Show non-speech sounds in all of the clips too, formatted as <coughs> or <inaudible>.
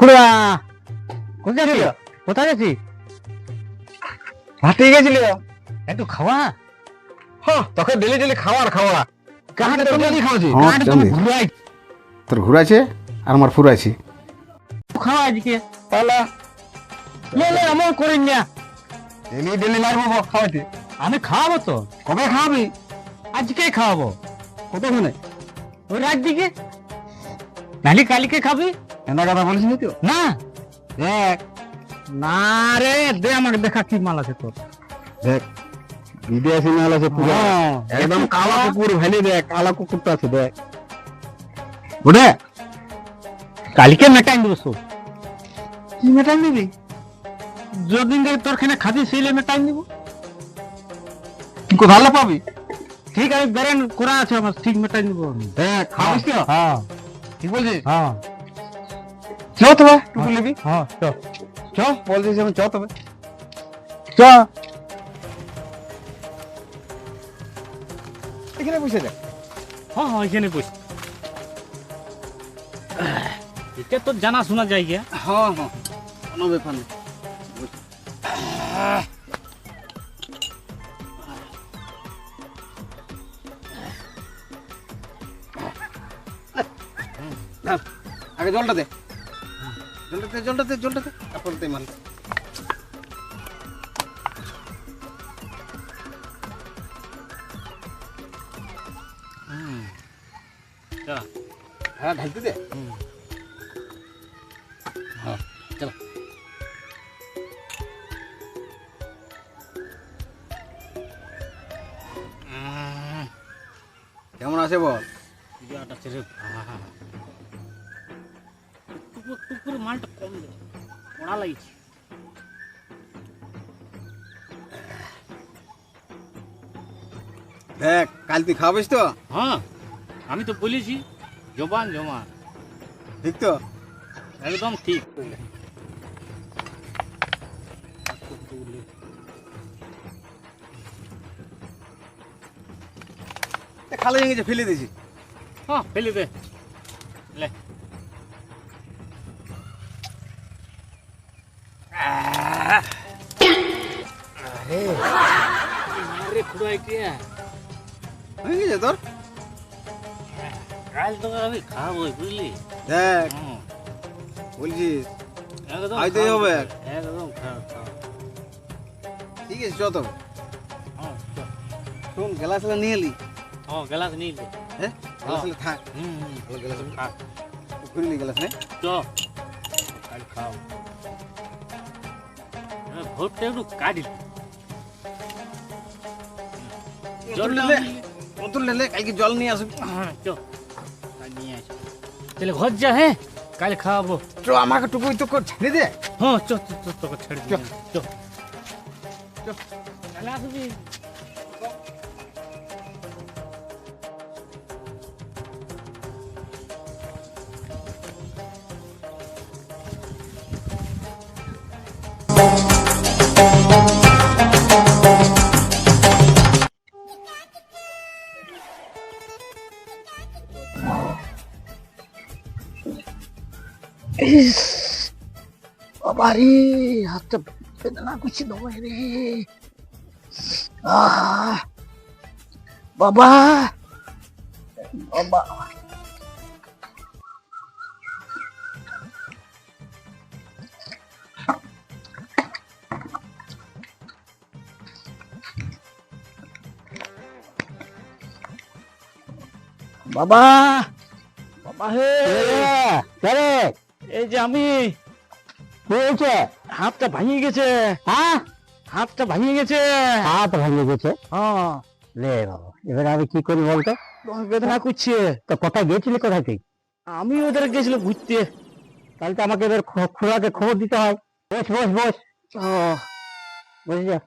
খুড়া কোথায় যাচ্ছি কোথায় যাচ্ছি হাঁটিয়ে গেছিল একটু খাওয়া। হ্যাঁ তোকে ডেলি ডেলি খাওয়ার খাওয়া। কাহাটা তুমি ডেলি খাওয়াছি হ্যাঁ, কাহাটা তুমি ঘুরাই। তোর ঘুরাইছে আর আমার ফুরাইছে। খাওয়া আজকে। পালা লে লে আমার করেন না ডেলি ডেলি লাগবো খাওয়াতে আমি খাওয়াবো তো। কবে খাওয়াবি? আজকে খাওয়াবো। কতক্ষণে? ওই রাত দিকে। নালি কালকে খাবি? এনা কথা বলিস নি তো? না। দেখ। না রে দে আমাকে দেখা কি মাল আছে তোর। দেখ বিদেশি মাল আছে পুরো। হ্যাঁ, একদম কালা কুকুর ভ্যালি দেখ কালা কুকুরটা আছে দেখ। ওটা কালকে মেটাই দেবো সব কি মেটাই নিবি যদিন থেকে তোর খানে খাবি সেইলে মেটাই দিব। তুই কোথায় পাবি? ঠিক আছে বেরেন করা আছে আমার ঠিক মেটাই দিব দেখ খাবিস তো? হ্যাঁ। ঠিক বলছিস? হ্যাঁ। চ তবে টুকু নিবি হ্যাঁ চল চ বলছিস আমি চ তবে চ এখানে বসে দেখ হ্যাঁ হ্যাঁ এখানে বস। এটা তো জানা শোনা জায়গা হ্যাঁ হ্যাঁ। কোনো ব্যাপার নেই। আগে জলটা দে। জলটা দে জলটা দে জলটা দে তারপর মাল হ্যাঁ ঢালতে দে। হ্যাঁ চলো। কেমন আছে বল? ইয়াটা ছেড়ে টুকুর মালটা কম দে পড়া লাগছে দেখ কাল তুই খাওয়াবিস তো হ্যাঁ আমি তো বলেছি জবান জমা ঠিক তো একদম ঠিক খালি ফেলে দিয়েছি হ্যাঁ ফেলে দে লে আরে খুড়াই কে? হয়ে গেছে তোর কাল তো আমি খাব বুঝলি? দেখ বলছিস খাইতেই। হবে। একদম খাও খাও ঠিক আছে চ তবে হ্যাঁ। শোন গ্লাস নিয়ে এলি। হ্যাঁ গ্লাস নিয়ে নে। হ্যাঁ গ্লাস থাক। হুম ভালো গ্লাস খা খুললি গ্লাস নে চ। কাল খাও ভোটটা একটু কাটি বোতল নে বোতল নে কালকে জল নিয়ে আসবি নিয়ে আসি তাহলে ঘর যা হ্যাঁ? কাল খাওয়াবো। চ আমাকে টুকু তো ছেড়ে দে। হ্যাঁ চ তোকে ছেড়ে দে চ। চ। আসবি। বাবারে হাতটা বেদনা করছে দমাই রে আহ বাবা বাবা বাবা বাবা হে রে এই যে আমি কি হয়েছে হাতটা ভাঙিয়ে গেছে। হ্যাঁ? হাতটা ভাঙিয়ে গেছে। হাত ভেঙে গেছে? হ্যাঁ। রে বাবা এবার আমি কি করি বলতো? বেদনা করছে। তো কোথায় গেছিলি কোথায় তুই আমি ওদের গেছিলাম ঘুরতে। তাহলে তো আমাকে এবার খ- খুড়াকে খবর দিতে হয়। বস বস বস। ও বসে যা।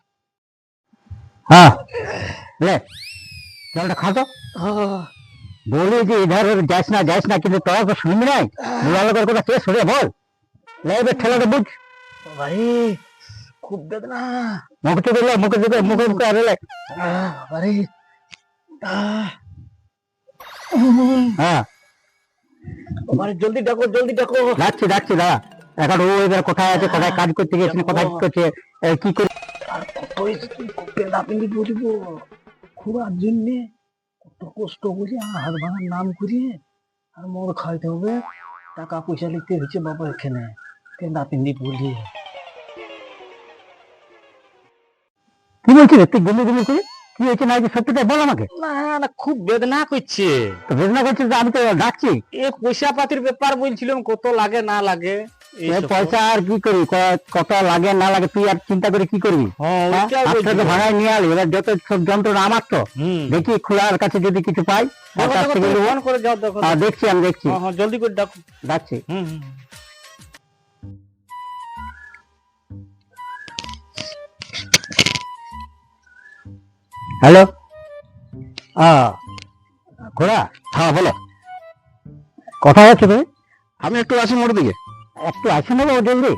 হ্যাঁ। লে জলটা খাতো আহ, বলি যে ওর যাস না যাস না কিন্তু তোরা তো শুনবি নাই? বুড়া লোকের কথা কে শুনে বল। লে এবার ঠেলাটা বুঝ। ভাই খুব বেদনা। মুখে দিলে মুখে দিলে মুখে মুখে আরে হ্যাঁ। জলদি ডাকো জলদি ডাকো। ডাকছি ডাকছি দাঁড়া। এখন ও এবার কোথায় আছে কোথায় কাজ করতে গেছে কোথায় কি করছে কি করে বলিব খুড়ার জন্যে কত কষ্ট করে হাত ভাঙার নাম করিয়ে আর মোর খাইতে হবে। টাকা পয়সা লিখতে হচ্ছে বাবা এখানে। কি? তুই গুলি গুলি করে কি হয়েছে না সত্যিটা বল আমাকে। না না খুব বেদনা করছে। তো বেদনা করছিস তো আমি তো ডাকছি। এ পয়সা পাতির ব্যাপার বলছিলাম কত লাগে না লাগে পয়সা আর কি করি? কত লাগে না লাগে তুই আর চিন্তা করে কি করবি হ্যাঁ হ্যাঁ? ভাড়ায় নিয়ে আলি। এবার যত সব যন্ত্রণা আমার তো। দেখি খোলার কাছে যদি কিছু পাই দেখছি তার দেখো, কাছ দেখো, থেকে হ্যালো? ঘোড়া হ্যাঁ বলো। কথা আছো তুমি? আমি একটু আসি মোড় দিকে। একটু আসে নেব জলদি?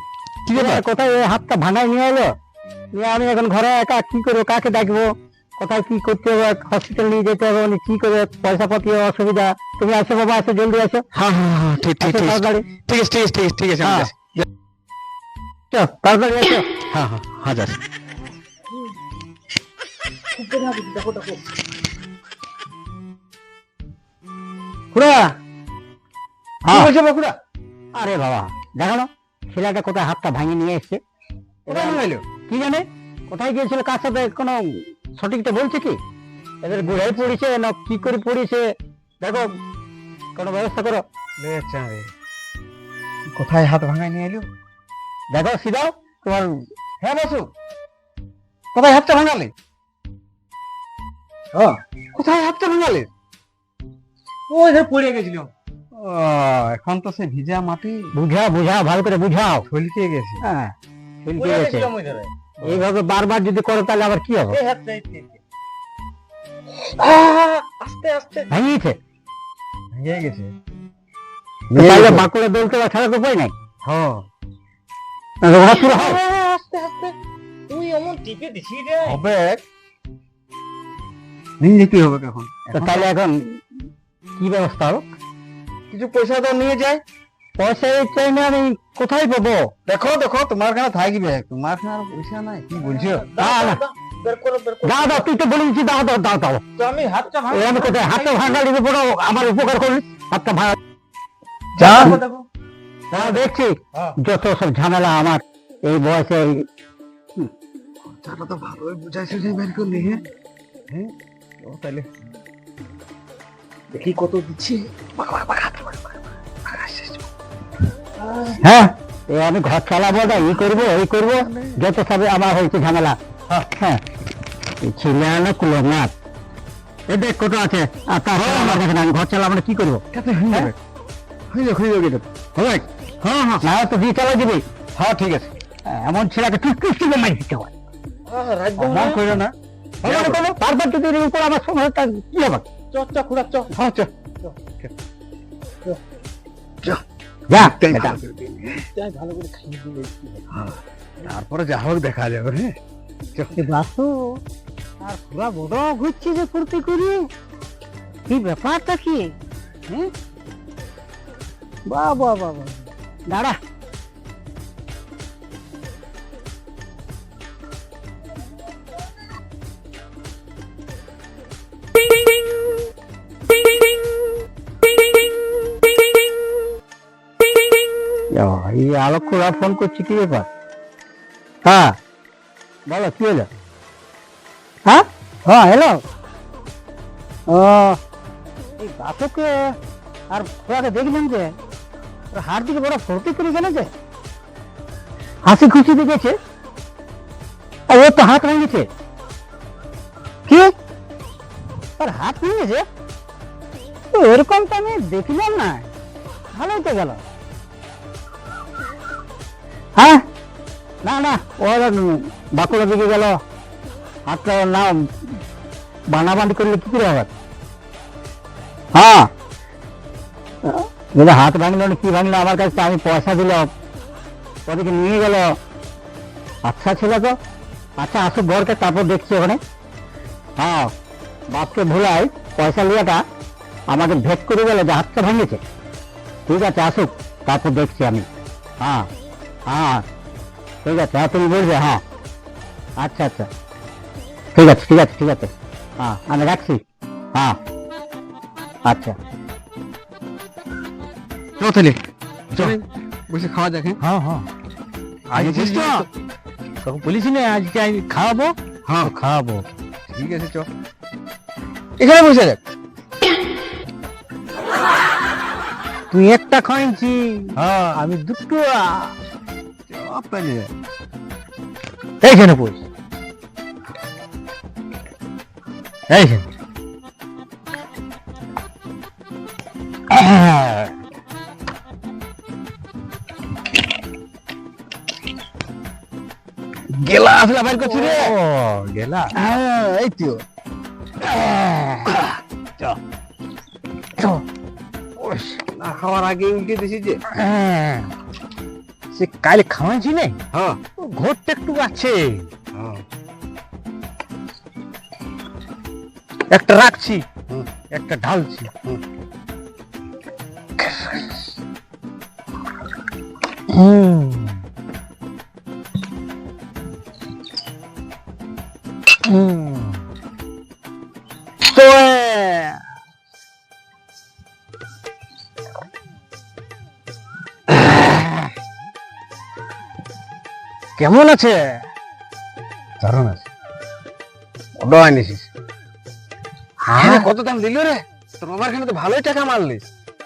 কি কোথায় হাতটা ভাঙায় নিয়ে এলো? নিয়ে আমি এখন ঘরে একা কি করব কাকে ডাকবো? কোথায় কি করতে হবে? হসপিটাল নিয়ে যেতে হবে মানে কি করে পয়সা পাতি অসুবিধা? তুমি আসো বাবা আসো জলদি আসো। হ্যাঁ হ্যাঁ হ্যাঁ ঠিক ঠিক ঠিক ঠিক। আছে ঠিক আছে ঠিক আছে ঠিক আছে হ্যাঁ। তাড়াতাড়ি আসো। হ্যাঁ হ্যাঁ হ্যাঁ যাচ্ছি। দেখো দেখো খুড়া! কি হ্যাঁ। আরে বাবা দেখো না ছেলেটা কোথায় হাতটা ভাঙিয়ে নিয়ে এসছে? কি জানে? কোথায় গিয়েছিল? কার সাথে কোনো সঠিকটা বলছে কি? এদের বুড়াই পড়েছে না কি করে পড়েছে? দেখো কোনো ব্যবস্থা করো। কোথায় হাত ভাঙায় নিয়ে এলো? দেখো সিধাও তোমার হ্যাঁ বসু। কোথায় হাতটা ভাঙালে? হ্যাঁ। কোথায় হাতটা ভাঙালে ওই যে পড়ে গেছিল। এখন তো সে ভিজা মাটি। বুঝাও বুঝাও ভালো করে বুঝাও। ছলকে গেছে। হ্যাঁ চলতে গেছে। এইভাবে বারবার যদি করো তাহলে আবার কি হবে? আস্তে আস্তে। ভাঙিয়েছে ভেঙে গেছে। তাহলে বাঁকুড়া দৌড়তে ছাড়া তো উপায় নাই? হ্যাঁ। আস্তে আস্তে। তুই এমন টিপে দিছি রে। হবে। নিয়ে যেতে হবে এখন তাহলে এখন কি ব্যবস্থা হবে কিছু পয়সা তো নিয়ে যায় পয়সা চাই না আমি কোথায় পাবো? দেখো দেখো তোমার কাছে থাকবে তোমার কাছে আর পয়সা নাই কি বলছো? দাও দাও তুই তো বলে দিচ্ছি দাও দাও দাও। দাও আমি হাতটা ভাঙ কোথায়? হাতটা ভাঙালি উপর আমার উপকার করলি হাতটা ভাঙা। যা হ্যাঁ দেখছি। যত সব ঝামেলা আমার এই বয়সে তো ভালোই বুঝাইছো যে বের করলি হ্যাঁ? হ্যাঁ? তাহলে দেখি কত দিচ্ছি। হ্যাঁ এই আমি ঘর চালাবো না ই করব এই করব যত সবে আমার হয়েছে ঝামেলা। হ্যাঁ ছেলে আনো কুলো এই দেখ কত আছে আর আমার কাছে আমি ঘর চালাবো না কি করব? হয়ে যাবে। হয়ে? যাবে হয়ে হবে হ্যাঁ হ্যাঁ? না তো দিয়ে চালাই দিবি। হ্যাঁ ঠিক আছে। এমন ছেলেকে টুস টুস করে মারি দিতে হয়। রাজ্য মন করো না হবে না কোনো? বারবার যদি এর উপর আমার সময় তার কি হবে? চচ্চা খুড়া চ। হ্যাঁ চল যা। তাই বেটা। ভালো করে দিন। যাই ভালো করে খাইয়ে দিলে তারপরে যা হোক দেখা যাবে হ্যাঁ। বাসু আর পুরা বড় ঘুরছে যে ফুর্তি করি। কি ব্যাপারটা কি? হ্যাঁ বাহ বাহ বাহ। দাঁড়া। এই আলোক ফোন করছি, কি ব্যাপার? হ্যাঁ বলো, কি হলো? হ্যাঁ? হ্যাঁ হ্যালো ও, এই বাসকে আর খোলাকে দেখলেন যে? ওর দিকে বড় ফুর্তি করে গেল যে হাসি খুশি দেখেছে? আর ও তো হাত ভেঙেছে। কি? তার হাত ভেঙেছে? এরকম তো আমি দেখলাম না। ভালোই তো গেল। হ্যাঁ? না না ওর বাঁকুড়া দিকে গেল। হাতটা ওর না বানাবান্ডি করলে কি করে হবে? হ্যাঁ। যদি হাত ভাঙলো না কি ভাঙলো? আমার কাছে আমি পয়সা দিল। ওদিকে নিয়ে গেল। আচ্ছা ছিল তো। আচ্ছা আসুক ঘরকে তারপর দেখছি ওখানে। হ্যাঁ বাপকে ভুলাই পয়সা লিয়াটা আমাকে ভেট করে গেল যে হাতটা ভাঙেছে। ঠিক আছে আসুক তারপর দেখছি আমি। হ্যাঁ। হ্যাঁ ঠিক আছে হ্যাঁ তুমি বলবে হ্যাঁ। আচ্ছা আচ্ছা। ঠিক আছে ঠিক আছে ঠিক আছে। হ্যাঁ আমি রাখছি। হ্যাঁ। আচ্ছা। চল তাহলে। চল। বসে খাওয়া যাক হ্যাঁ। হ্যাঁ হ্যাঁ। আজ বুঝিস তো? তোকে বলিস না আজকে আমি খাওয়াবো? হ্যাঁ। খাওয়াবো। ঠিক আছে চ এখানে বসে যাক তুই একটা খাইছি হ্যাঁ। আমি দুটো চপ তাহলে এইখানে বস এইখানে গেলা আসলে বাইর করছি রে। ও গেলা এই তো। <coughs> না খাওয়ার আগে উল্টে দিছি যে। হ্যাঁ। সে কাল খাওয়াইছি না হ্যাঁ। ঘরটা একটু আছে। হ্যাঁ। একটা রাখছি। একটা ঢালছি। হুম। হুম। কেমন আছে? দারুণ আছে। বড় আনিছিস হ্যাঁ। কত দাম দিল রে? তোর বাবার খানে তো ভালোই টাকা মারলিস।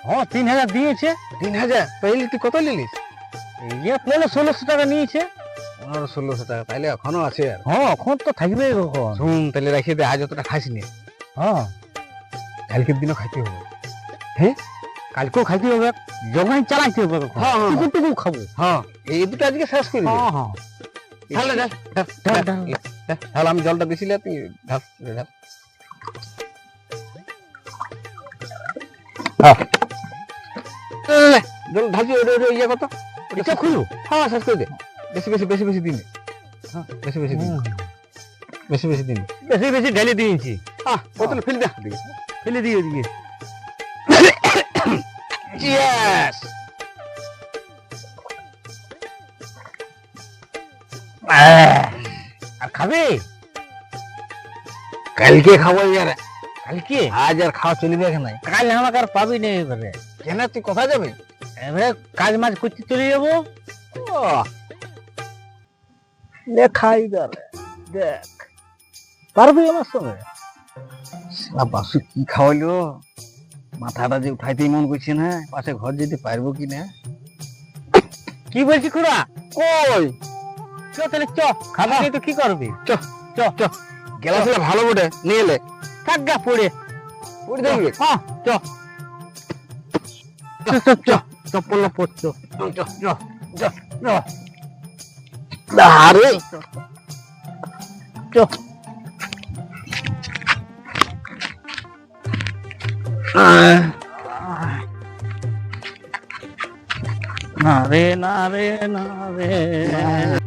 হ্যাঁ তিন হাজার দিয়েছে। তিন হাজার? তাইলে তুই কত নিলিস? পনেরো ষোলোশো টাকা নিয়েছে। পনেরো ষোলোশো টাকা তাইলে এখনও আছে আর। হ্যাঁ এখন তো থাকবে কখন? শুন তাহলে রাখিয়ে দে আজ অতটা খাইস নি। হ্যাঁ। কালকের দিনও খাইতে হবে। হ্যাঁ? কালকেও খাইতে হবে জগাই চালাইতে হবে হ্যাঁ, হ্যাঁ, টুকু টুকু খাব। হ্যাঁ এই দুটো আজকে শেষ করি। হ্যাঁ হ্যাঁ। ঢাল, আমি জলটা দিছিলে তুই ঢাল ঢাল হ্যাঁ। লে, লে, লে, জল ঢালছি ওটা ওটা ইয়ে কত? এটা খুলো হ্যাঁ শেষ করে দে। বেশি বেশি বেশি বেশি দিন হ্যাঁ বেশি বেশি দিন বেশি বেশি দিন বেশি বেশি ঢেলে দিয়েছি হ্যাঁ বোতল ফেলে দে। ফেলে দিয়ে চিয়ার্স <coughs> আর খাবে? কালকে খাব ইয়ার কালকে? আজ আর খাওয়া চলিবে নাই কাল আমাকে আর পাবি না এবারে। কেন? তুই কোথায় যাবে? এবারে কাজ মাজ করতে চলে যাব। লেখাই গেলে দেখ। পারবি আমার সঙ্গে? বাসু কি খাওয়াইলো? মাথাটা যে উঠাইতেই মন করছে না। পাশে ঘর যেতে পারব কি না? কি বলছি খুড়া? কই? চ তাহলে চ। খাবি। তো কি করবি? চ চ। চ। গেলা ছিল ভালো বটে নিয়ে এলে। থাক গা পড়ে। উঠে দেখবি হ্যাঁ চ। চ চ চ। চপ্পল পড়ছ। চ চ চ আরে! চ। না রে না রে না রে।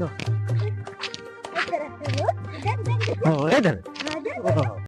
চ ও এই ধারে ও